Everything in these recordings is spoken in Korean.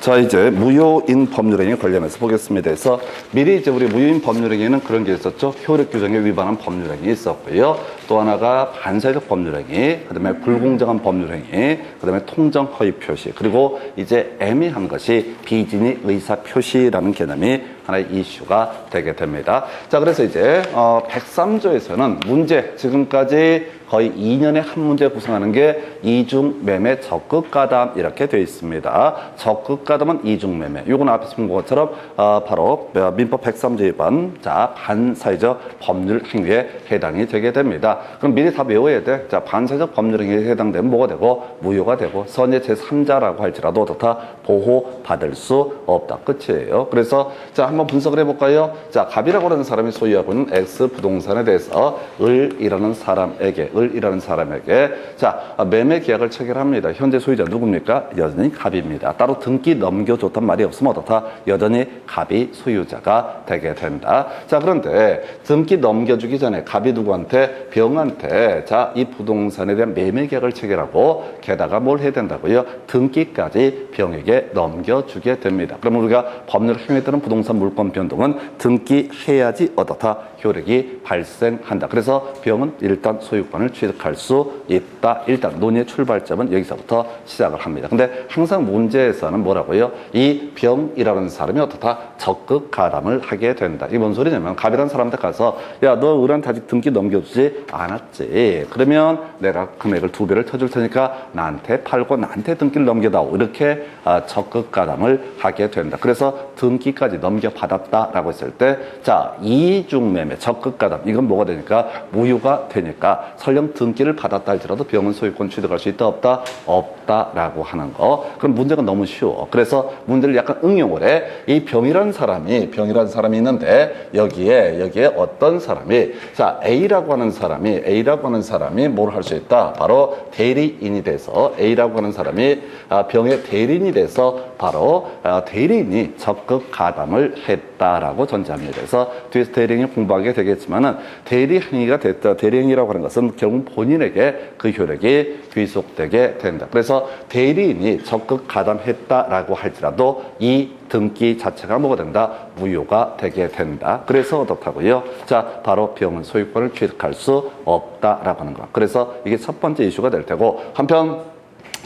자 이제 무효인 법률행위 관련해서 보겠습니다. 그래서 미리 이제 우리 무효인 법률행위는 그런 게 있었죠. 효력 규정에 위반한 법률행위 있었고요. 또 하나가 반사적 법률행위, 그 다음에 불공정한 법률행위, 그 다음에 통정 허위 표시, 그리고 이제 애매한 것이 비진의 의사 표시라는 개념이 하나의 이슈가 되게 됩니다. 자 그래서 이제 어, 103조에서는 문제 지금까지 거의 2년에 한 문제 구성하는 게 이중 매매 적극 가담 이렇게 되어 있습니다. 적극 가담은 이중 매매. 요건 앞에서 본 것처럼 어, 바로 민법 103조 위반 자 반사회적 법률 행위에 해당이 되게 됩니다. 그럼 미리 다 외워야 돼. 자 반사회적 법률 행위에 해당되면 뭐가 되고 무효가 되고 선의 제3자라고 할지라도 어떻다 보호 받을 수 없다. 끝이에요. 그래서 자 한번 분석을 해 볼까요? 자 갑이라고 하는 사람이 소유하고 있는 X 부동산에 대해서 을이라는 사람에게 을이라는 사람에게 자 매매 계약을 체결합니다. 현재 소유자 누굽니까? 여전히 갑입니다. 따로 등기 넘겨줬단 말이 없으면 어떻다? 여전히 갑이 소유자가 되게 된다. 자 그런데 등기 넘겨주기 전에 갑이 누구한테 병한테 자 이 부동산에 대한 매매 계약을 체결하고 게다가 뭘 해야 된다고요? 등기까지 병에게 넘겨주게 됩니다. 그러면 우리가 법률 행위에 따른 부동산 물권 변동은 등기해야지 어떻다? 효력이 발생한다. 그래서 병은 일단 소유권을 취득할 수 있다. 일단 논의의 출발점은 여기서부터 시작을 합니다. 근데 항상 문제에서는 뭐라고요? 이 병이라는 사람이 어떻다? 적극 가담을 하게 된다. 이게 뭔 소리냐면 갑이라는 사람한테 가서 야, 너 을한테 아직 등기 넘겨주지 않았지. 그러면 내가 금액을 두 배를 쳐줄 테니까 나한테 팔고 나한테 등기를 넘겨다오. 이렇게 아, 적극 가담을 하게 된다. 그래서 등기까지 넘겨받았다라고 했을 때 자, 이중 매 매, 적극 가담. 이건 뭐가 되니까 무효가 되니까 설령 등기를 받았다 할지라도 병은 소유권 취득할 수 있다 없다? 없다 라고 하는 거. 그럼 문제가 너무 쉬워. 그래서 문제를 약간 응용을 해. 이 병이라는 사람이 병이라는 사람이 있는데 여기에 여기에 어떤 사람이 자 A라고 하는 사람이 A라고 하는 사람이 뭘 할 수 있다? 바로 대리인이 돼서 A라고 하는 사람이 아, 병의 대리인이 돼서 바로 아, 대리인이 적극 가담을 했다라고 전제합니다. 그래서 뒤에서 대리인이 공부하게 되겠지만은 대리 행위가 됐다. 대리 행위라고 하는 것은 결국 본인에게 그 효력이 귀속되게 된다. 그래서 대리인이 적극 가담했다라고 할지라도 이 등기 자체가 뭐가 된다? 무효가 되게 된다. 그래서 어떻다고요? 자, 바로 병은 소유권을 취득할 수 없다라고 하는 거. 그래서 이게 첫 번째 이슈가 될 테고 한편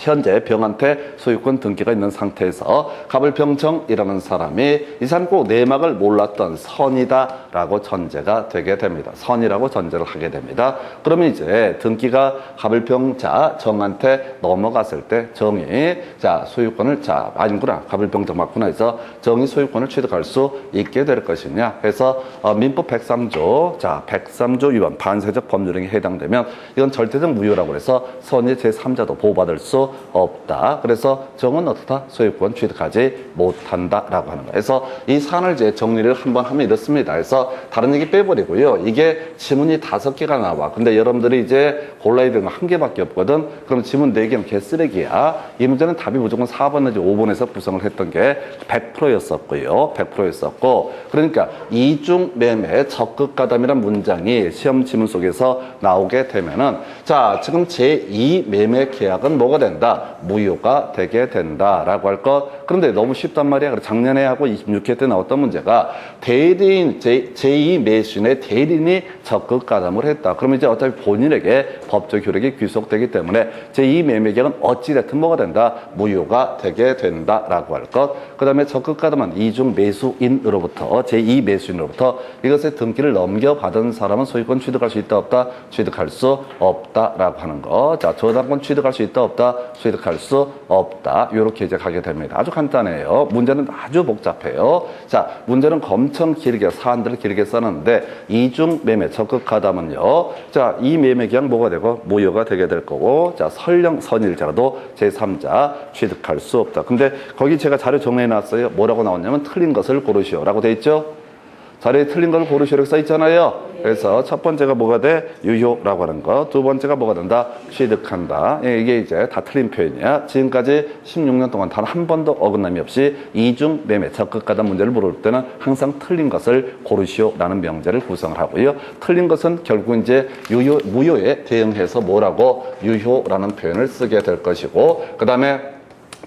현재 병한테 소유권 등기가 있는 상태에서 갑을병정이라는 사람이 이 사람 꼭 내막을 몰랐던 선이다라고 전제가 되게 됩니다. 선이라고 전제를 하게 됩니다. 그러면 이제 등기가 갑을병자 정한테 넘어갔을 때 정이 자 소유권을 자 아니구나 갑을병정 맞구나 해서 정이 소유권을 취득할 수 있게 될 것이냐 해서 어, 민법 103조 자 103조 위반 반세적 법률행위에 해당되면 이건 절대적 무효라고 해서 선의 제3자도 보호받을 수 없다. 그래서 정은 어떻다? 소유권 취득하지 못한다라고 하는 거예요. 그래서 이 사안을 이제 정리를 한번 하면 이렇습니다. 그래서 다른 얘기 빼버리고요. 이게 지문이 다섯 개가 나와. 근데 여러분들이 이제 골라야 되는 거한 개밖에 없거든. 그럼 지문 네 개는 개쓰레기야. 이 문제는 답이 무조건 4번 내지 5번에서 구성을 했던 게 100%였었고요. 100%였었고. 그러니까 이중 매매 적극 가담이란 문장이 시험 지문 속에서 나오게 되면은 자, 지금 제2 매매 계약은 뭐가 된다? 무효가 되게 된다라고 할 것. 그런데 너무 쉽단 말이야. 그래 작년에 하고 26회 때 나왔던 문제가 대리인 제, 제2 매수인의 대리인이 적극 가담을 했다. 그러면 이제 어차피 본인에게 법적 효력이 귀속되기 때문에 제2 매매 계약은 어찌됐든 뭐가 된다? 무효가 되게 된다라고 할 것. 그다음에 적극 가담한 이중 매수인으로부터 제2 매수인으로부터 이것의 등기를 넘겨받은 사람은 소유권 취득할 수 있다 없다? 취득할 수 없다라고 하는 거. 자, 저당권 취득할 수 있다 없다? 취득할 수 없다. 이렇게 이제 가게 됩니다. 아주 간단해요. 문제는 아주 복잡해요. 자, 문제는 검청 길게 사안들을 길게 써놨는데 이중 매매 적극 가담은요. 자, 이 매매 계약 뭐가 되고 무효가 되게 될 거고 자, 설령 선일자라도 제3자 취득할 수 없다. 근데 거기 제가 자료 정리해 놨어요. 뭐라고 나왔냐면 틀린 것을 고르시오라고 돼 있죠. 자리에 틀린 걸 고르시오 이렇게 써 있잖아요. 그래서 첫 번째가 뭐가 돼? 유효라고 하는 거. 두 번째가 뭐가 된다? 취득한다. 예, 이게 이제 다 틀린 표현이야. 지금까지 16년 동안 단 한 번도 어긋남이 없이 이중 매매 적극 가담 문제를 물을 때는 항상 틀린 것을 고르시오라는 명제를 구성을 하고요. 틀린 것은 결국 이제 유효, 무효에 대응해서 뭐라고 유효라는 표현을 쓰게 될 것이고, 그 다음에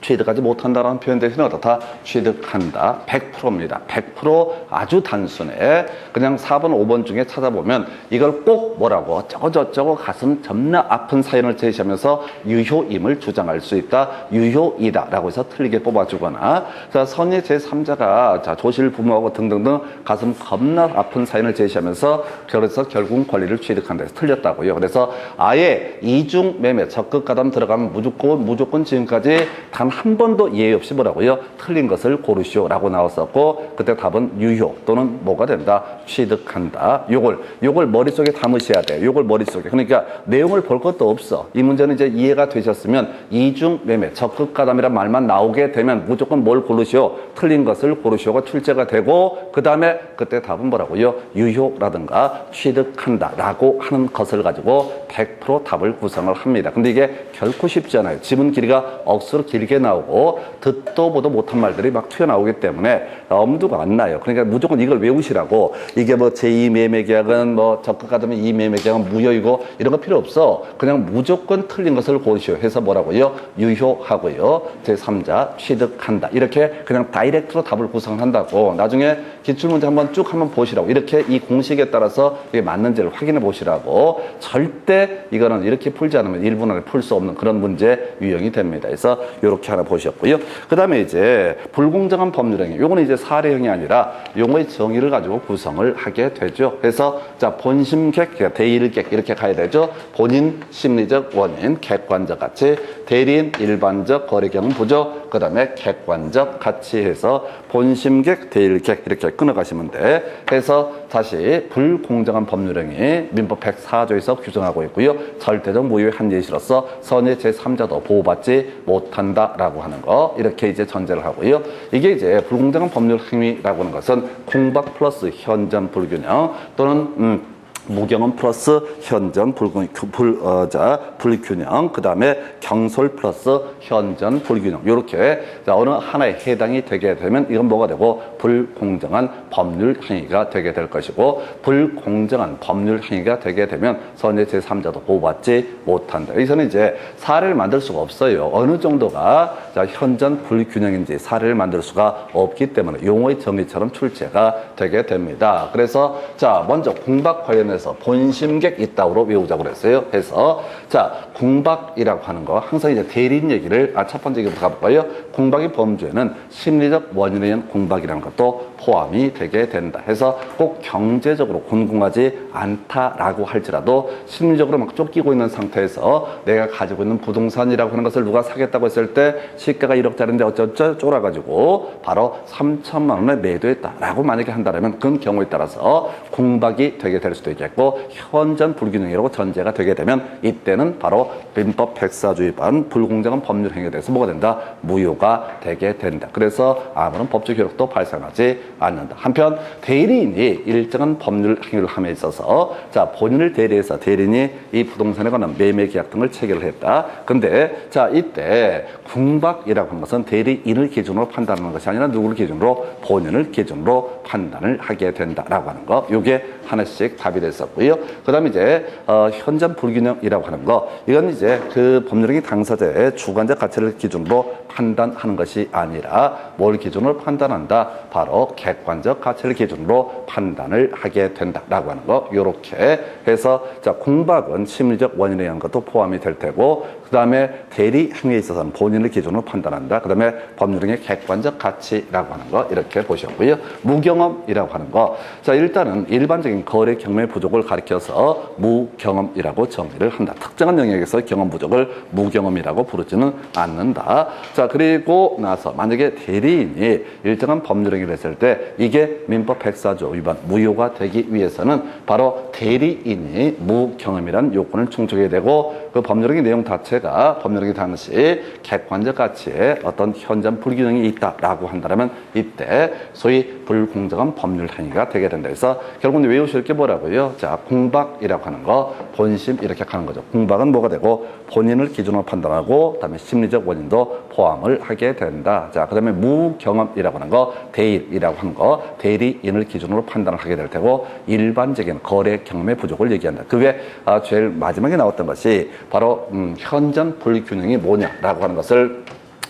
취득하지 못한다라는 표현 대신에 어떻다? 취득한다. 100%입니다. 100% 아주 단순해. 그냥 4번, 5번 중에 찾아보면 이걸 꼭 뭐라고 어쩌고 저쩌고 가슴 겁나 아픈 사연을 제시하면서 유효임을 주장할 수 있다. 유효이다라고 해서 틀리게 뽑아주거나 자, 선의 제3자가 자, 조실 부모하고 등등등 가슴 겁나 아픈 사연을 제시하면서 그래서 결국 권리를 취득한다 해서 틀렸다고요. 그래서 아예 이중 매매 적극 가담 들어가면 무조건 무조건 지금까지 단한 번도 예의 없이 뭐라고요? 틀린 것을 고르시오라고 나왔었고 그때 답은 유효 또는 뭐가 된다? 취득한다. 요걸 요걸 머릿속에 담으셔야 돼요. 요걸 머릿속에. 그러니까 내용을 볼 것도 없어. 이 문제는 이제 이해가 되셨으면 이중 매매 적극 가담이란 말만 나오게 되면 무조건 뭘 고르시오? 틀린 것을 고르시오가 출제가 되고 그다음에 그때 답은 뭐라고요? 유효라든가 취득한다라고 하는 것을 가지고 100% 답을 구성을 합니다. 근데 이게 결코 쉽지 않아요. 지문 길이가 억수로 길게 나오고 듣도 보도 못한 말들이 막 튀어나오기 때문에 엄두가 안 나요. 그러니까 무조건 이걸 외우시라고 이게 뭐 제2 매매 계약은 뭐 적극 가담의 2 매매 계약은 무효이고 이런 거 필요 없어. 그냥 무조건 틀린 것을 고르시오 해서 뭐라고요? 유효하고요. 제3자 취득한다. 이렇게 그냥 다이렉트로 답을 구성한다고 나중에 기출문제 한번 쭉 한번 보시라고 이렇게 이 공식에 따라서 이게 맞는지를 확인해 보시라고 절대 이거는 이렇게 풀지 않으면 1분 안에 풀 수 없는 그런 문제 유형이 됩니다. 그래서 이렇게 하나 보셨고요. 그 다음에 이제 불공정한 법률행위. 요거는 이제 사례형이 아니라 용어의 정의를 가지고 구성을 하게 되죠. 그래서 자 본심객, 그러니까 대일객 이렇게 가야 되죠. 본인 심리적 원인, 객관적 가치, 대리인 일반적 거래 경험 부족, 그 다음에 객관적 가치 해서 본심객, 대일객 이렇게 끊어가시면 돼. 그래서 다시 불공정한 법률행위 민법 104조에서 규정하고 있고요. 절대적 무효의 한 예시로서 선의 제3자도 보호받지 못한다라고 하는 거 이렇게 이제 전제를 하고요. 이게 이제 불공정한 법률 행위라고 하는 것은 공박 플러스 현전 불균형 또는 음, 무경험 플러스 현전 불균, 불, 어, 자, 불균형, 그 다음에 경솔 플러스 현전 불균형. 요렇게 자, 어느 하나에 해당이 되게 되면 이건 뭐가 되고 불공정한 법률 행위가 되게 될 것이고 불공정한 법률 행위가 되게 되면 선의 제3자도 보호받지 못한다. 여기서는 이제 사례를 만들 수가 없어요. 어느 정도가 자, 현전 불균형인지 사례를 만들 수가 없기 때문에 용어의 정의처럼 출제가 되게 됩니다. 그래서 자, 먼저 공박 관련해서 본심객 있다고 외우자고 그랬어요. 해서 자, 공박이라고 하는 거 항상 이제 대리인 얘기를 아, 첫 번째 얘기부터 가볼까요? 공박의 범죄는 심리적 원인에 의한 공박이라는 것도 포함이 되게 된다. 해서 꼭 경제적으로 곤궁하지 않다라고 할지라도 심리적으로 막 쫓기고 있는 상태에서 내가 가지고 있는 부동산이라고 하는 것을 누가 사겠다고 했을 때 시가가 1억짜리인데 어쩌저 쫄아가지고 바로 3천만 원에 매도했다라고 만약에 한다면 그 경우에 따라서 공박이 되게 될 수도 있겠고 현전 불균형이라고 전제가 되게 되면 이때는 바로 민법 104조 위반 불공정한 법률 행위에 대해서 뭐가 된다? 무효가 되게 된다. 그래서 아무런 법적 효력도 발생하지 않는다. 한편 대리인이 일정한 법률 행위를 함에 있어서 자 본인을 대리해서 대리인이 이 부동산에 관한 매매 계약 등을 체결을 했다. 근데 자 이때 궁박이라고 하는 것은 대리인을 기준으로 판단하는 것이 아니라 누구를 기준으로 본인을 기준으로 판단을 하게 된다라고 하는 거. 요게 하나씩 답이 됐었고요. 그 다음에 이제 어, 현장 불균형이라고 하는 거. 이건 이제 그 법률행위 당사자의 주관적 가치를 기준으로 판단하는 것이 아니라 뭘 기준으로 판단한다? 바로 객관적 가치를 기준으로 판단을 하게 된다라고 하는 거. 요렇게 해서 자 공박은 심리적 원인에 의한 것도 포함이 될 테고 그 다음에 대리 행위에 있어서는 본인을 기준으로 판단한다. 그 다음에 법률행위 객관적 가치라고 하는 거 이렇게 보셨고요. 무경험이라고 하는 거. 자 일단은 일반적인 거래 경매 부족을 가리켜서 무경험이라고 정의를 한다. 특정한 영역에서 경험 부족을 무경험이라고 부르지는 않는다. 자 그리고 나서 만약에 대리인이 일정한 법률행위를 했을 때 이게 민법 104조 위반 무효가 되기 위해서는 바로 대리인이 무경험이라는 요건을 충족해야 되고 그 법률행위 내용 자체 가 법률행위 당시 객관적 가치에 어떤 현장 불균형이 있다라고 한다면 이때 소위 불공정한 법률 행위가 되게 된다. 그래서 결국 은 외우실 게 뭐라고요? 자, 공박이라고 하는 거, 본심 이렇게 하는 거죠. 공박은 뭐가 되고 본인을 기준으로 판단하고 그다음에 심리적 원인도 포함을 하게 된다. 자, 그 다음에 무경험이라고 하는 거, 대일이라고 하는 거, 대리인을 기준으로 판단을 하게 될 테고 일반적인 거래 경험의 부족을 얘기한다. 그 외에 아, 제일 마지막에 나왔던 것이 바로 음, 현장 불균형이 뭐냐라고 하는 것을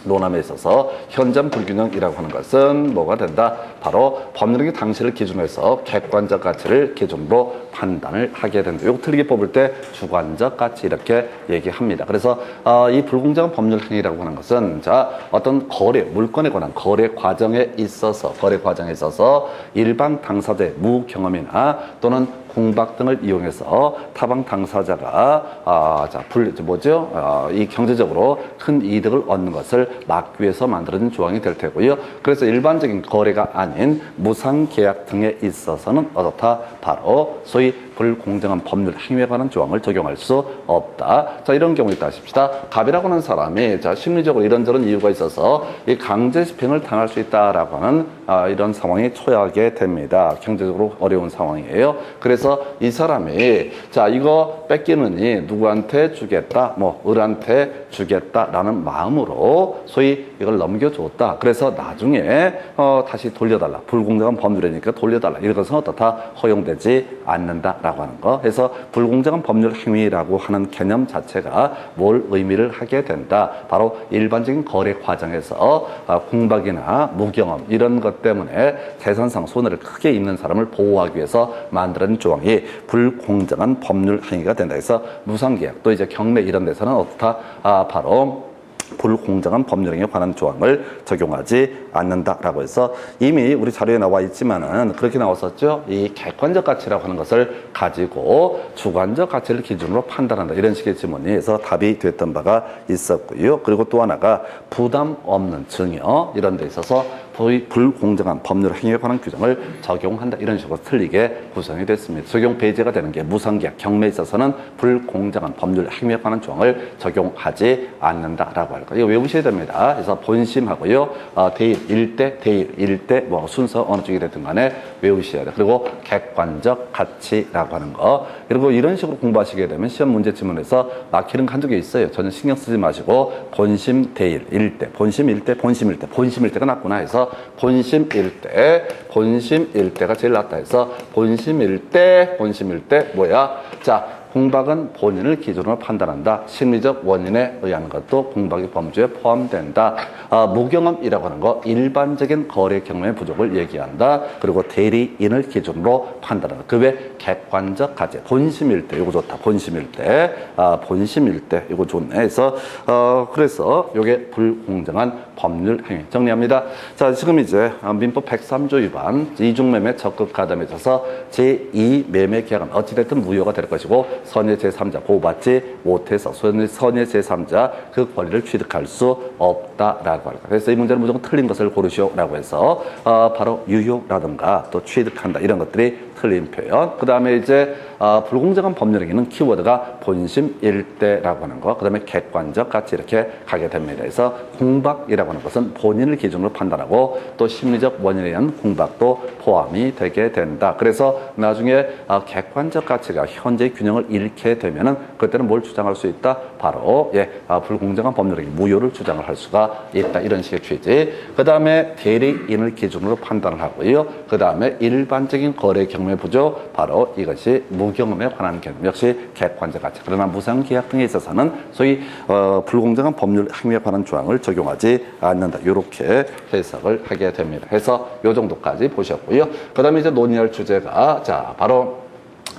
논함에 있어서 현장 불균형이라고 하는 것은 뭐가 된다? 바로 법률의 당시를 기준으로 해서 객관적 가치를 기준으로 판단을 하게 된다. 이거 틀리게 뽑을 때 주관적 가치 이렇게 얘기합니다. 그래서 어, 이 불공정한 법률 행위라고 하는 것은 자 어떤 거래 물건에 관한 거래 과정에 있어서 거래 과정에 있어서 일반 당사자의 무경험이나 또는 공박 등을 이용해서 타방 당사자가 아, 자, 불, 뭐죠? 아, 이 경제적으로 큰 이득을 얻는 것을 막기 위해서 만들어진 조항이 될 테고요. 그래서 일반적인 거래가 아닌 무상 계약 등에 있어서는 어떻다? 바로 소위 불공정한 법률 행위에 관한 조항을 적용할 수 없다. 자, 이런 경우 있다 하십시다. 갑이라고 하는 사람이 자, 심리적으로 이런저런 이유가 있어서 이 강제 집행을 당할 수 있다라고 하는 아, 이런 상황에 처하게 됩니다. 경제적으로 어려운 상황이에요. 그래서 이 사람이 자, 이거 뺏기느니 누구한테 주겠다, 뭐, 을한테 주겠다라는 마음으로 소위 이걸 넘겨줬다. 그래서 나중에 어, 다시 돌려달라. 불공정한 법률이니까 돌려달라. 이런 것은 어떻다? 허용되지 않는다 라고 하는 거. 그래서 불공정한 법률 행위라고 하는 개념 자체가 뭘 의미를 하게 된다. 바로 일반적인 거래 과정에서 아, 공박이나 무경험 이런 것 때문에 재산상 손해를 크게 입는 사람을 보호하기 위해서 만드는 조항이 불공정한 법률 행위가 된다. 그래서 무상계약 또 이제 경매 이런 데서는 어떻다? 아, 바로 불공정한 법률행위에 관한 조항을 적용하지 않는다라고 해서 이미 우리 자료에 나와 있지만은 그렇게 나왔었죠. 이 객관적 가치라고 하는 것을 가지고 주관적 가치를 기준으로 판단한다 이런 식의 질문에서 답이 됐던 바가 있었고요. 그리고 또 하나가 부담 없는 증여 이런 데 있어서 불공정한 법률 행위에 관한 규정을 적용한다 이런 식으로 틀리게 구성이 됐습니다. 적용 배제가 되는 게 무상계약 경매에 있어서는 불공정한 법률 행위에 관한 조항을 적용하지 않는다라고 할 거예요. 이거 외우셔야 됩니다. 그래서 본심하고요, 어, 대일, 일대, 대일, 일대, 뭐 순서 어느 쪽이 됐든 간에 외우셔야 돼요. 그리고 객관적 가치라고 하는 거. 그리고 이런 식으로 공부하시게 되면 시험 문제 지문에서 막히는 게 한두 개 있어요. 전혀 신경 쓰지 마시고 본심, 대일, 일대, 본심, 일대, 본심, 일대, 본심, 일대가 낫구나 해서 본심, 일대, 본심, 일대가 제일 낫다 해서 본심, 일대, 본심, 일대 뭐야? 자, 공박은 본인을 기준으로 판단한다. 심리적 원인에 의한 것도 공박의 범주에 포함된다. 아, 무경험이라고 하는 거 일반적인 거래 경험의 부족을 얘기한다. 그리고 대리인을 기준으로 판단한다. 그 외 객관적 가치, 본심일 때 이거 좋다. 본심일 때, 아, 본심일 때 이거 좋네. 그래서 어, 그래서 이게 불공정한 법률 행위 정리합니다. 자, 지금 이제 아, 민법 103조 위반 이중매매 적극 가담에 있어서 제2 매매 계약은 어찌됐든 무효가 될 것이고 선의 제3자 보호받지 못해서 선의, 선의 제3자 그 권리를 취득할 수 없다라고 할까. 그래서 이 문제는 무조건 틀린 것을 고르시오라고 해서 어, 바로 유효라든가 또 취득한다 이런 것들이 틀린 표현. 그 다음에 이제 어, 불공정한 법률행위는 키워드가 본심 일대라고 하는 거. 그 다음에 객관적 가치 이렇게 가게 됩니다. 그래서 공박이라고 하는 것은 본인을 기준으로 판단하고 또 심리적 원인에 의한 공박도 포함이 되게 된다. 그래서 나중에 어, 객관적 가치가 현재 균형을 잃게 되면은 그때는 뭘 주장할 수 있다? 바로 예, 아, 불공정한 법률행위 무효를 주장을 할 수가 있다. 이런 식의 취지. 그 다음에 대리인을 기준으로 판단을 하고요. 그 다음에 일반적인 거래 경매 부족 바로 이것이 무경험에 관한 개념 역시 객관적 가치. 그러나 무상 계약 등에 있어서는 소위 어, 불공정한 법률 행위에 관한 조항을 적용하지 않는다. 이렇게 해석을 하게 됩니다. 해서 요 정도까지 보셨고요. 그 다음에 이제 논의할 주제가 자 바로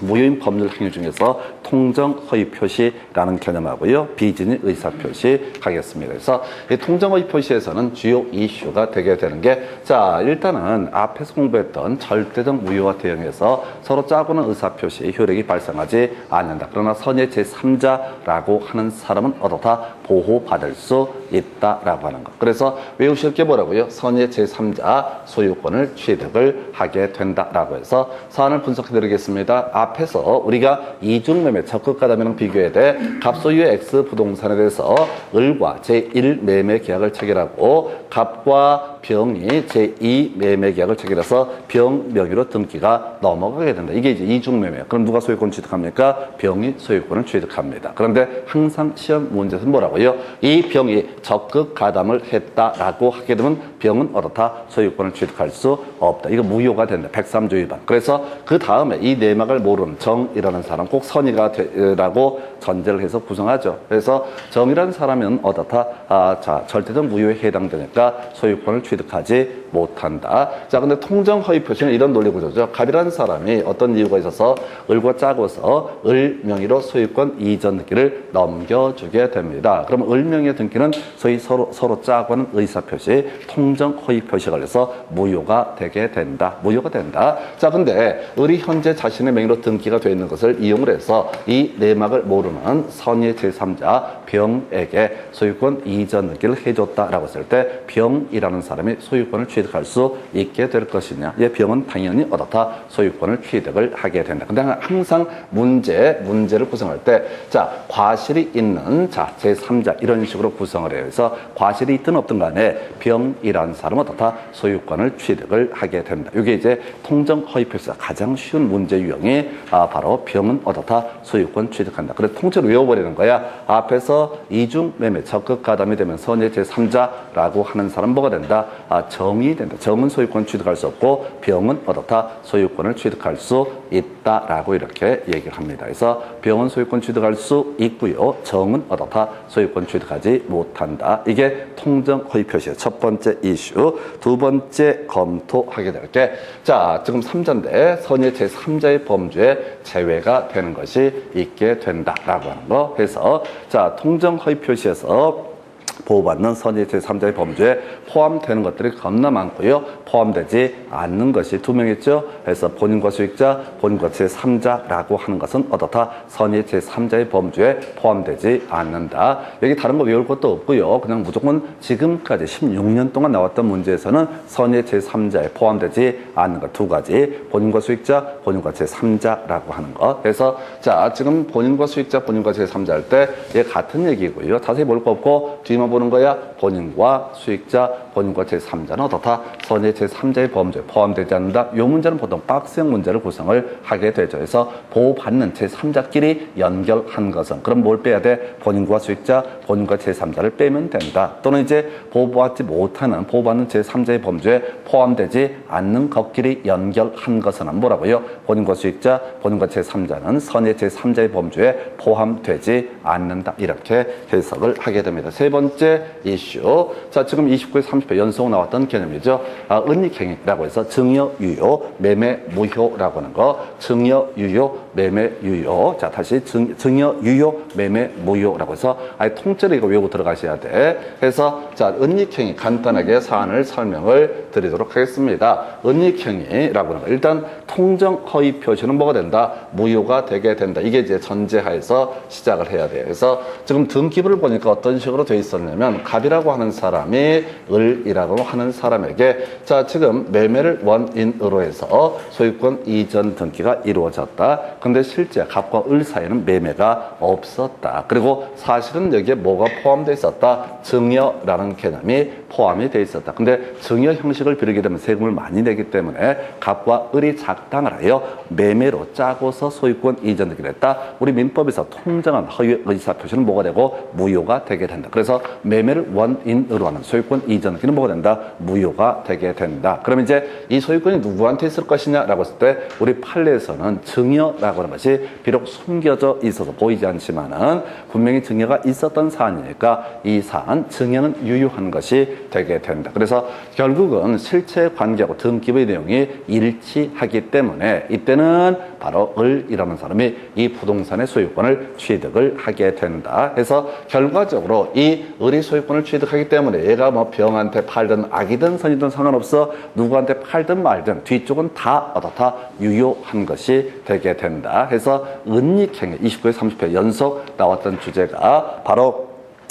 무효인 법률 행위 중에서 통정 허위 표시라는 개념하고요. 비진의 의사 표시 하겠습니다. 그래서 이 통정 허위 표시에서는 주요 이슈가 되게 되는 게 자, 일단은 앞에서 공부했던 절대적 무효와 대응해서 서로 짜고는 의사 표시 효력이 발생하지 않는다. 그러나 선의 제3자라고 하는 사람은 어떻다 보호받을 수 있다라고 하는 것. 그래서 외우실 게 뭐라고요? 선의 제3자 소유권을 취득을 하게 된다라고 해서 사안을 분석해 드리겠습니다. 앞에서 우리가 이중매매 적극가담이랑 비교해야 돼 갑소유의 X 부동산에 대해서 을과 제1 매매 계약을 체결하고 갑과 병이 제2 매매 계약을 체결해서 병 명의로 등기가 넘어가게 된다. 이게 이제 이중매매. 그럼 누가 소유권 취득합니까? 병이 소유권을 취득합니다. 그런데 항상 시험 문제에서 뭐라고요? 이 병이 적극 가담을 했다라고 하게 되면 병은 어떻다 소유권을 취득할 수 없다. 이거 무효가 된다. 103조 위반. 그래서 그 다음에 이 내막을 모르는 정이라는 사람 꼭 선의가 되라고 전제를 해서 구성하죠. 그래서 정이라는 사람은 어떻다? 아, 자 절대적 무효에 해당되니까 소유권을 취득하지 못한다. 자, 근데 통정 허위 표시는 이런 논리 구조죠. 갑이라는 사람이 어떤 이유가 있어서 을과 짜고서 을 명의로 소유권 이전 등기를 넘겨주게 됩니다. 그럼 을 명의 등기는 소위 서로 서로 짜고 하는 의사 표시, 통정 허위 표시가 걸려서 무효가 되게 된다. 무효가 된다. 자, 근데 을이 현재 자신의 명의로 등기가 되어 있는 것을 이용을 해서 이 내막을 모르는 선의 제3자 병에게 소유권 이전 등기를 해줬다라고 했을 때 병이라는 사람이 소유권을 취득할 수 있게 될 것이냐. 이 병은 당연히 어떻다 소유권을 취득을 하게 된다. 근데 항상 문제, 문제를 구성할 때, 자, 과실이 있는, 자, 제3자, 이런 식으로 구성을. 그래서 과실이 있든 없든 간에 병이라는 사람은 어떻다 소유권을 취득을 하게 된다. 이게 이제 통정 허위 표시가 가장 쉬운 문제 유형이 아, 바로 병은 어떻다 소유권 취득한다. 그래서 통째로 외워버리는 거야. 앞에서 이중 매매 적극 가담이 되면 선의 제3자라고 하는 사람 뭐가 된다? 아, 정이 된다. 정은 소유권 취득할 수 없고 병은 어떻다 소유권을 취득할 수 있다라고 이렇게 얘기를 합니다. 그래서 병은 소유권 취득할 수 있고요. 정은 어떻다 소유권 취득하지 못한다. 이게 통정 허위 표시의 첫 번째 이슈. 두 번째 검토하게 될 게 자, 지금 3자인데 선의 제3자의 범주에 제외가 되는 것이 있게 된다라고 하는 거 해서 자, 통정 허위 표시에서 보호받는 선의 제3자의 범주에 포함되는 것들이 겁나 많고요. 포함되지 않는 것이 두명 있죠. 그래서 본인과 수익자, 본인과 제3자라고 하는 것은 어떻다? 선의 제3자의 범주에 포함되지 않는다. 여기 다른 거 외울 것도 없고요. 그냥 무조건 지금까지 16년 동안 나왔던 문제에서는 선의 제3자에 포함되지 않는 것 두 가지. 본인과 수익자, 본인과 제3자라고 하는 것. 그래서 자, 지금 본인과 수익자, 본인과 제3자 할 때 얘 같은 얘기고요. 자세히 볼 거 없고 뒤만 보는 거야. 본인과 수익자, 본인과 제3자는 어떻다? 선의 제3자의 범주에 포함되지 않는다. 이 문제는 보통 박스형 문제를 구성을 하게 되죠. 그래서 보호받는 제3자끼리 연결한 것은 그럼 뭘 빼야 돼? 본인과 수익자, 본인과 제3자를 빼면 된다. 또는 이제 보호받지 못하는 보호받는 제3자의 범주에 포함되지 않는 것끼리 연결한 것은 뭐라고요? 본인과 수익자, 본인과 제3자는 선의 제3자의 범주에 포함되지 않는다. 이렇게 해석을 하게 됩니다. 세 번째 이슈. 자, 지금 29에 30회 연속 나왔던 개념이죠. 아, 은닉행위라고 해서 증여유효, 매매무효라고 하는 거. 증여유효, 매매유효. 자, 다시 증, 증여유효, 매매무효라고 해서 아예 통째로 이거 외우고 들어가셔야 돼. 그래서 자, 은닉행위 간단하게 사안을 설명을 드리도록 하겠습니다. 은닉행위라고 하는 거. 일단 통정 허위 표시는 뭐가 된다? 무효가 되게 된다. 이게 이제 전제하에서 시작을 해야 돼요. 그래서 지금 등기부를 보니까 어떤 식으로 돼 있었냐 면 갑이라고 하는 사람이 을이라고 하는 사람에게 자 지금 매매를 원인으로 해서 소유권 이전 등기가 이루어졌다. 근데 실제 갑과 을 사이에는 매매가 없었다. 그리고 사실은 여기에 뭐가 포함되어 있었다? 증여라는 개념이 포함이 되어 있었다. 근데 증여 형식을 비르게 되면 세금을 많이 내기 때문에 갑과 을이 작당을 하여 매매로 짜고서 소유권 이전 등기를 했다. 우리 민법에서 통정한 허위 의사 표시는 뭐가 되고 무효가 되게 된다. 그래서 매매를 원인으로 하는 소유권 이전 등기는 뭐가 된다? 무효가 되게 된다. 그럼 이제 이 소유권이 누구한테 있을 것이냐라고 했을 때 우리 판례에서는 증여라고 하는 것이 비록 숨겨져 있어서 보이지 않지만은 분명히 증여가 있었던 사안이니까 이 사안 증여는 유효한 것이 되게 된다. 그래서 결국은 실체 관계하고 등기부의 내용이 일치하기 때문에 이때는 바로 을이라는 사람이 이 부동산의 소유권을 취득을 하게 된다. 해서 결과적으로 이 을이 소유권을 취득하기 때문에 얘가 뭐 병한테 팔든 악이든 선이든 상관없어 누구한테 팔든 말든 뒤쪽은 다 어떻다 유효한 것이 되게 된다. 해서 은닉행위 29회 30회 연속 나왔던 주제가 바로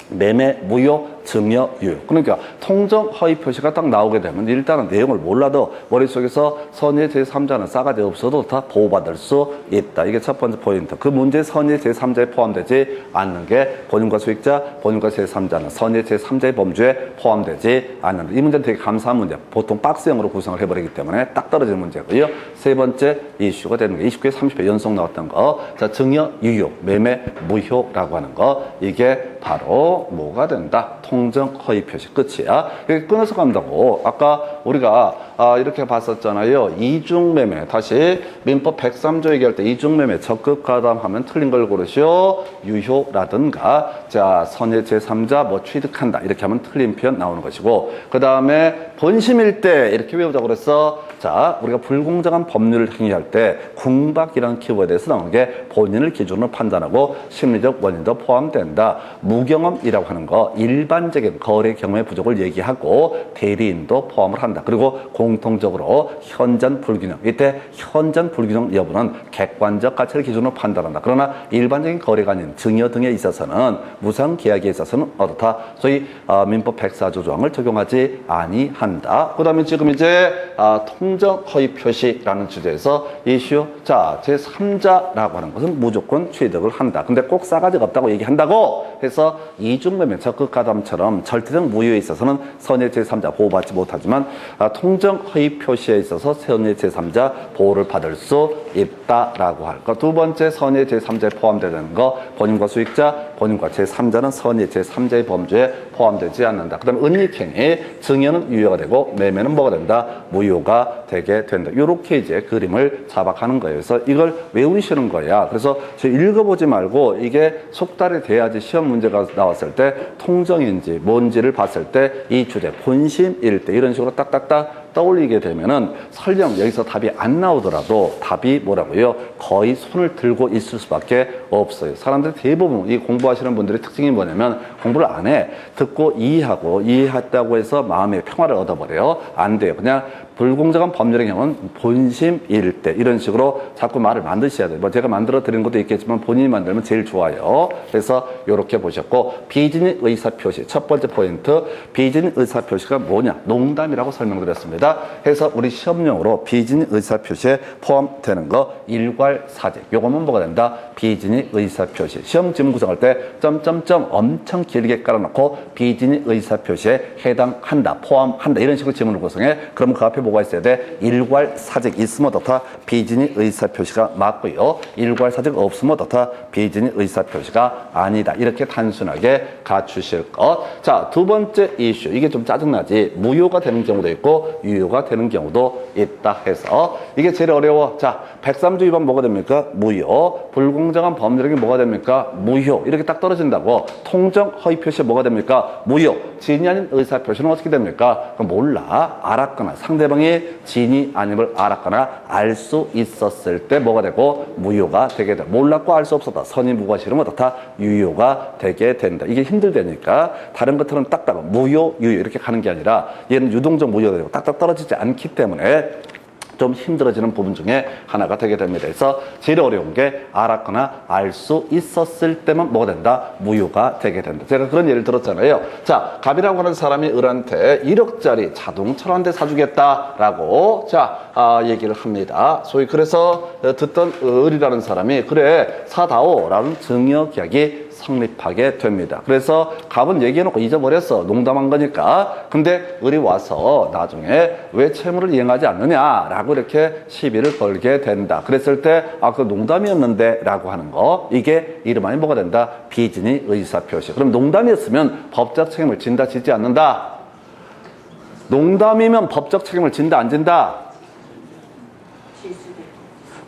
매매 무효 증여 유효. 그러니까 통정 허위 표시가 딱 나오게 되면 일단은 내용을 몰라도 머릿속에서 선의 제3자는 싸가지 없어도 다 보호받을 수 있다. 이게 첫 번째 포인트. 그 문제 선의 제3자에 포함되지 않는 게 본인과 수익자 본인과 제3자는 선의 제3자의 범주에 포함되지 않는 이 문제는 되게 감사한 문제. 보통 박스형으로 구성을 해버리기 때문에 딱 떨어지는 문제고요. 세 번째 이슈가 되는 게 29회 30회 연속 나왔던 거 자 증여 유효 매매 무효라고 하는 거. 이게 바로 뭐가 된다? 통정 허위 표시 끝이야. 이렇게 끊어서 간다고. 아까 우리가 아, 이렇게 봤었잖아요. 이중매매. 다시 민법 103조 얘기할 때 이중매매 적극 가담하면 틀린 걸 고르시오. 유효라든가 자 선의 제3자 뭐 취득한다 이렇게 하면 틀린 표현 나오는 것이고 그 다음에 본심일 때 이렇게 외우자고 그랬어. 자 우리가 불공정한 법률을 행위할 때 궁박이라는 키워드에서 나오는 게 본인을 기준으로 판단하고 심리적 원인도 포함된다. 무경험이라고 하는 거 일반 적인 거래 경험의 부족을 얘기하고 대리인도 포함을 한다. 그리고 공통적으로 현전 불균형 이때 현전 불균형 여부는 객관적 가치를 기준으로 판단한다. 그러나 일반적인 거래가 아닌 증여 등에 있어서는 무상 계약에 있어서는 어떻다. 소위 어, 민법 104조 조항을 적용하지 아니한다. 그다음에 지금 이제 아, 통정 허위 표시라는 주제에서 이슈 자 제3자라고 하는 것은 무조건 취득을 한다. 근데 꼭 싸가지가 없다고 얘기한다고 해서 이중매매 적극 가담처럼 절대적 무효에 있어서는 선의 제3자 보호받지 못하지만 아, 통정 허위 표시에 있어서 선의 제3자 보호를 받을 수 있다라고 할 것. 두 번째 선의 제3자에 포함되는 거 본인과 수익자, 본인과 제3자는 선의 제3자의 범주에 포함되지 않는다. 그다음에 은닉행위 증여는 유효가 되고 매매는 뭐가 된다? 무효가 되게 된다. 이렇게 이제 그림을 자박하는 거예요. 그래서 이걸 외우시는 거야. 그래서 저 읽어보지 말고 이게 속달이 돼야지 시험 문제가 나왔을 때 통정인지 뭔지를 봤을 때 이 주제 본심일 때 이런 식으로 딱딱딱 떠올리게 되면은 설령 여기서 답이 안 나오더라도 답이 뭐라고요? 거의 손을 들고 있을 수밖에 없어요. 사람들이 대부분 이 공부하시는 분들의 특징이 뭐냐면 공부를 안 해. 듣고 이해하고 이해했다고 해서 마음의 평화를 얻어버려요. 안 돼요. 그냥 불공정한 법률의 경우는 본심일 때 이런 식으로 자꾸 말을 만드셔야 돼요. 뭐 제가 만들어 드리는 것도 있겠지만 본인이 만들면 제일 좋아요. 그래서 이렇게 보셨고 비진의 의사 표시 첫 번째 포인트 비진의 의사 표시가 뭐냐? 농담이라고 설명드렸습니다. 해서 우리 시험용으로 비진의 의사 표시에 포함되는 거 일괄 사직. 요거는 뭐가 된다? 비진의 의사 표시. 시험 지문 구성할 때 점점점 엄청 길게 깔아놓고 비진의 의사 표시에 해당한다, 포함한다 이런 식으로 지문을 구성해. 그럼 그 앞에 뭐가 있어야 돼? 일괄 사직 있으면 어떻다? 비진의 의사 표시가 맞고요. 일괄 사직 없으면 어떻다? 비진의 의사 표시가 아니다. 이렇게 단순하게 갖추실 것. 자, 두 번째 이슈. 이게 좀 짜증나지. 무효가 되는 경우도 있고 유효가 되는 경우도 있다 해서 이게 제일 어려워. 자, 103조 위반 뭐가 됩니까? 무효. 불공정한 법률행위 뭐가 됩니까? 무효. 이렇게 딱 떨어진다고. 통정 허위 표시 뭐가 됩니까? 무효. 진이 아닌 의사 표시는 어떻게 됩니까? 그럼 몰라. 알았거나 상대방 이 진이 아님을 알았거나 알 수 있었을 때 뭐가 되고 무효가 되게 돼. 몰랐고 알 수 없었다. 선이 무가 싫으면 어떻다? 유효가 되게 된다. 이게 힘들다니까 다른 것들은 딱딱 무효, 유효 이렇게 가는 게 아니라 얘는 유동적 무효가 되고 딱딱 떨어지지 않기 때문에 좀 힘들어지는 부분 중에 하나가 되게 됩니다. 그래서 제일 어려운 게 알았거나 알 수 있었을 때만 뭐가 된다? 무효가 되게 된다. 제가 그런 예를 들었잖아요. 자, 갑이라고 하는 사람이 을한테 1억짜리 자동차를 한 대 사주겠다라고 자, 아, 얘기를 합니다. 소위 그래서 어, 듣던 을이라는 사람이 그래, 사다오라는 증여 계약이 성립하게 됩니다. 그래서 갑은 얘기해놓고 잊어버렸어. 농담한 거니까. 근데 을이 와서 나중에 왜 채무를 이행하지 않느냐라고 이렇게 시비를 걸게 된다. 그랬을 때, 아, 그 농담이었는데 라고 하는 거. 이게 이름하니 뭐가 된다? 비진의 의사표시. 그럼 농담이었으면 법적 책임을 진다, 지지 않는다? 농담이면 법적 책임을 진다, 안 진다?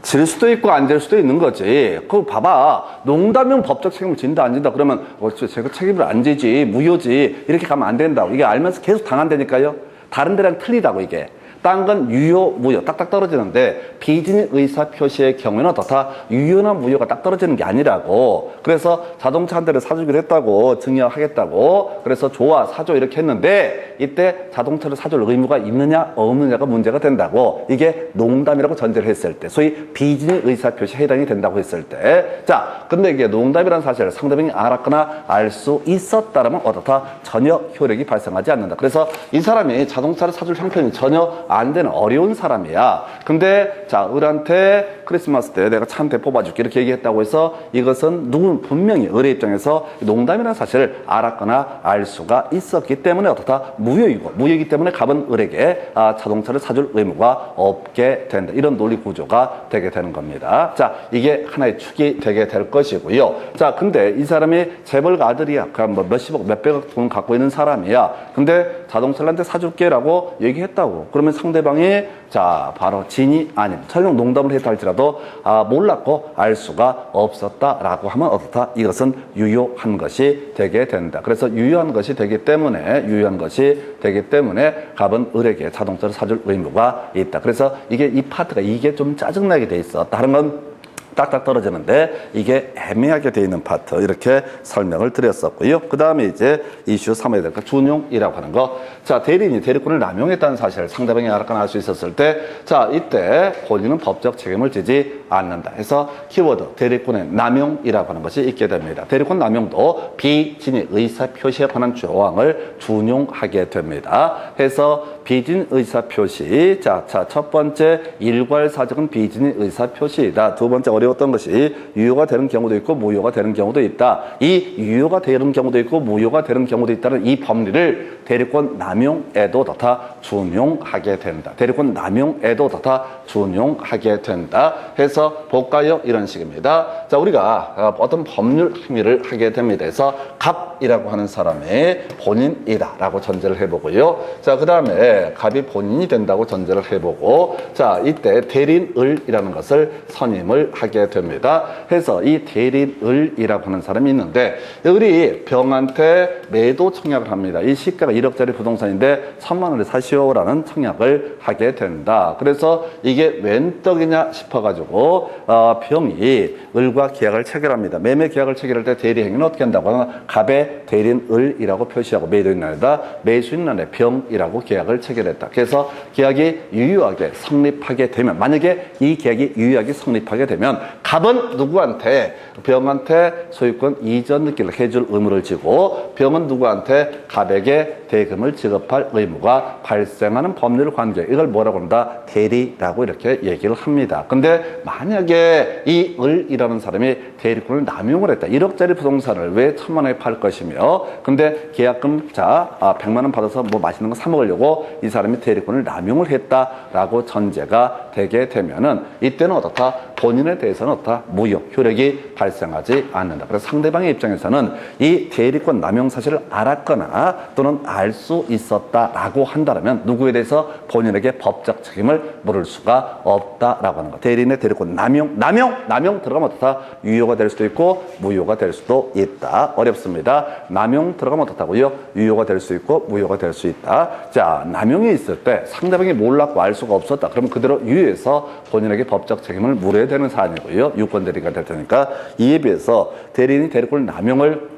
질 수도 있고 안질 수도 있는 거지. 그거 봐봐. 농담이면 법적 책임을 진다, 안 진다. 그러면, 어, 저, 제가 책임을 안 지지, 무효지. 이렇게 가면 안 된다고. 이게 알면서 계속 당한다니까요. 다른 데랑 틀리다고, 이게. 딴 건 유효, 무효 딱딱 떨어지는데 비진의 의사 표시의 경우에는 어떻다? 유효나 무효가 딱 떨어지는 게 아니라고. 그래서 자동차 한 대를 사주기로 했다고 증여하겠다고. 그래서 좋아 사줘 이렇게 했는데 이때 자동차를 사줄 의무가 있느냐 없느냐가 문제가 된다고. 이게 농담이라고 전제를 했을 때 소위 비진의 의사 표시에 해당이 된다고 했을 때. 자, 근데 이게 농담이라는 사실을 상대방이 알았거나 알 수 있었다라면 어떻다? 전혀 효력이 발생하지 않는다. 그래서 이 사람이 자동차를 사줄 형편이 전혀 안 되는 어려운 사람이야. 근데 자, 을한테 크리스마스 때 내가 차한테 뽑아줄게 이렇게 얘기했다고 해서 이것은 누군 분명히 을의 입장에서 농담이라는 사실을 알았거나 알 수가 있었기 때문에 어떻다 무효이고 무효이기 때문에 갑은 을에게 아, 자동차를 사줄 의무가 없게 된다. 이런 논리 구조가 되게 되는 겁니다. 자, 이게 하나의 축이 되게 될 것이고요. 자, 근데 이 사람이 재벌가 아들이야. 그럼 뭐 몇십억, 몇백억 돈 갖고 있는 사람이야. 근데 자동차를 한테 사줄게라고 얘기했다고. 그러면 상대방이 자, 바로 진이 아닌, 설령 농담을 했다 할지라도 아, 몰랐고 알 수가 없었다라고 하면 어떻다? 이것은 유효한 것이 되게 된다. 그래서 유효한 것이 되기 때문에, 유효한 것이 되기 때문에 갑은 을에게 자동차를 사줄 의무가 있다. 그래서 이게 이 파트가 이게 좀 짜증나게 돼 있어. 다른 건 딱딱 떨어지는데 이게 애매하게 돼 있는 파트 이렇게 설명을 드렸었고요. 그 다음에 이제 이슈 3에 될까 준용이라고 하는 거. 자 대리인이 대리권을 남용했다는 사실을 상대방이 알았거나 알 수 있었을 때, 자 이때 본인은 법적 책임을 지지 않는다. 해서 키워드 대리권의 남용이라고 하는 것이 있게 됩니다. 대리권 남용도 비진의 의사 표시에 관한 조항을 준용하게 됩니다. 해서 비진 의사 표시. 자, 자, 첫 번째 일괄사적은 비진의 의사 표시이다. 두 번째 어려웠던 것이 유효가 되는 경우도 있고 무효가 되는 경우도 있다. 이 유효가 되는 경우도 있고 무효가 되는 경우도 있다는 이 법리를 대리권 남용에도 다 준용하게 된다. 대리권 남용에도 다 준용하게 된다. 해서 볼까요? 이런 식입니다. 자, 우리가 어떤 법률 행위를 하게 됩니다. 그래서 갑이라고 하는 사람의 본인이다라고 전제를 해보고요. 자, 그 다음에 갑이 본인이 된다고 전제를 해보고, 자, 이때 대린을이라는 것을 선임을 하게 됩니다. 해서 이 대린을이라고 하는 사람이 있는데, 을이 병한테 매도 청약을 합니다. 이 시가가 1억짜리 부동산인데, 천만 원에 사시오라는 청약을 하게 된다. 그래서 이게 웬 떡이냐 싶어가지고, 어, 병이 을과 계약을 체결합니다. 매매 계약을 체결할 때 대리행위는 어떻게 한다고 하면 갑의 대리인 을이라고 표시하고 매도인 날에다 매수인 날에 병이라고 계약을 체결했다. 그래서 계약이 유효하게 성립하게 되면 만약에 이 계약이 유효하게 성립하게 되면 갑은 누구한테? 병한테 소유권 이전 느끼를 해줄 의무를 지고 병은 누구한테? 갑에게 대금을 지급할 의무가 발생하는 법률 관계. 이걸 뭐라고 한다? 대리라고 이렇게 얘기를 합니다. 근데 만약에 이 을이라는 사람이 대리권을 남용을 했다. 1억짜리 부동산을 왜 천만 원에 팔 것이며? 근데 계약금 자 아, 100만 원 받아서 뭐 맛있는 거 사 먹으려고 이 사람이 대리권을 남용을 했다라고 전제가 되게 되면은 이때는 어떻다 본인에 대해서는 어떻다 무효 효력이 발생하지 않는다. 그래서 상대방의 입장에서는 이 대리권 남용 사실을 알았거나 또는 알 수 있었다라고 한다면 누구에 대해서 본인에게 법적 책임을 물을 수가 없다라고 하는 거. 대리인의 대리권 남용 남용 남용 들어가면 어떻다 유효가 될 수도 있고 무효가 될 수도 있다. 어렵습니다. 남용 들어가면 어떻다고요? 유효가 될 수 있고 무효가 될 수 있다. 자, 남용이 있을 때 상대방이 몰랐고 알 수가 없었다. 그러면 그대로 유효해서 본인에게 법적 책임을 물어야 되는 사안이고요. 유권 대리가 될 테니까 이에 비해서 대리인이 대리권을 남용을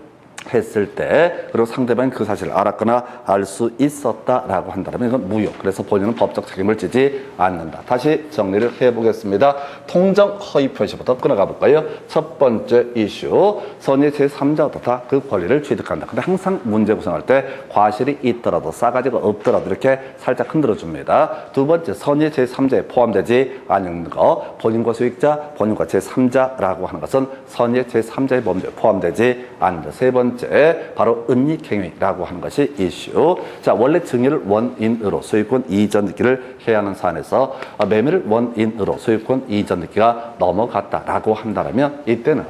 했을 때 그리고 상대방이 그 사실을 알았거나 알 수 있었다라고 한다면 이건 무효. 그래서 본인은 법적 책임을 지지 않는다. 다시 정리를 해보겠습니다. 통정 허위 표시부터 끊어가 볼까요? 첫 번째 이슈 선의 제3자부터 그 권리를 취득한다. 근데 항상 문제 구성할 때 과실이 있더라도 싸가지가 없더라도 이렇게 살짝 흔들어 줍니다. 두 번째 선의 제3자에 포함되지 않은 거 본인과 수익자, 본인과 제3자라고 하는 것은 선의 제3자의 범죄에 포함되지 않는다. 세 번째 바로 은닉행위라고 하는 것이 이슈. 자 원래 증여를 원인으로 소유권 이전 느끼를 해야 하는 사안에서 아, 매매를 원인으로 소유권 이전 느끼가 넘어갔다라고 한다면 이때는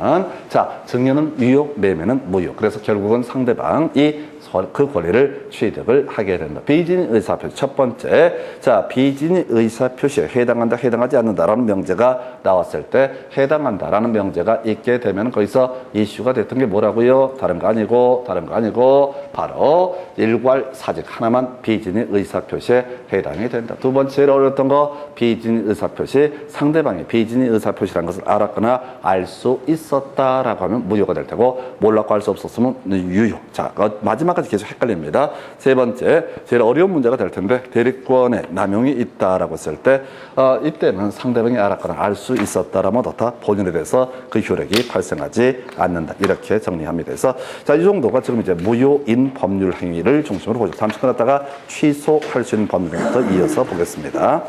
자 증여는 유효, 매매는 무효. 그래서 결국은 상대방이 그 권리를 취득을 하게 된다. 비진의 의사표시 첫 번째, 자 비진의 의사표시에 해당한다, 해당하지 않는다라는 명제가 나왔을 때 해당한다라는 명제가 있게 되면 거기서 이슈가 됐던 게 뭐라고요? 다른 거 아니고 다른 거 아니고 바로 일괄 사직 하나만 비진의 의사표시에 해당이 된다. 두 번째로 어렸던 거 비진의 의사표시 상대방이 비진의 의사표시라는 것을 알았거나 알 수 있었다라고 하면 무효가 될 테고 몰랐고 알 수 없었으면 유효. 자 어, 마지막 마지막까지 계속 헷갈립니다. 세 번째, 제일 어려운 문제가 될 텐데 대리권에 남용이 있다라고 했을 때 어, 이때는 상대방이 알았거나 알 수 있었다라면 어떻다 본인에 대해서 그 효력이 발생하지 않는다 이렇게 정리합니다. 그래서 자 이 정도가 지금 이제 무효인 법률 행위를 중심으로 보죠. 잠시 끝났다가 취소할 수 있는 법률 행위부터 이어서 보겠습니다.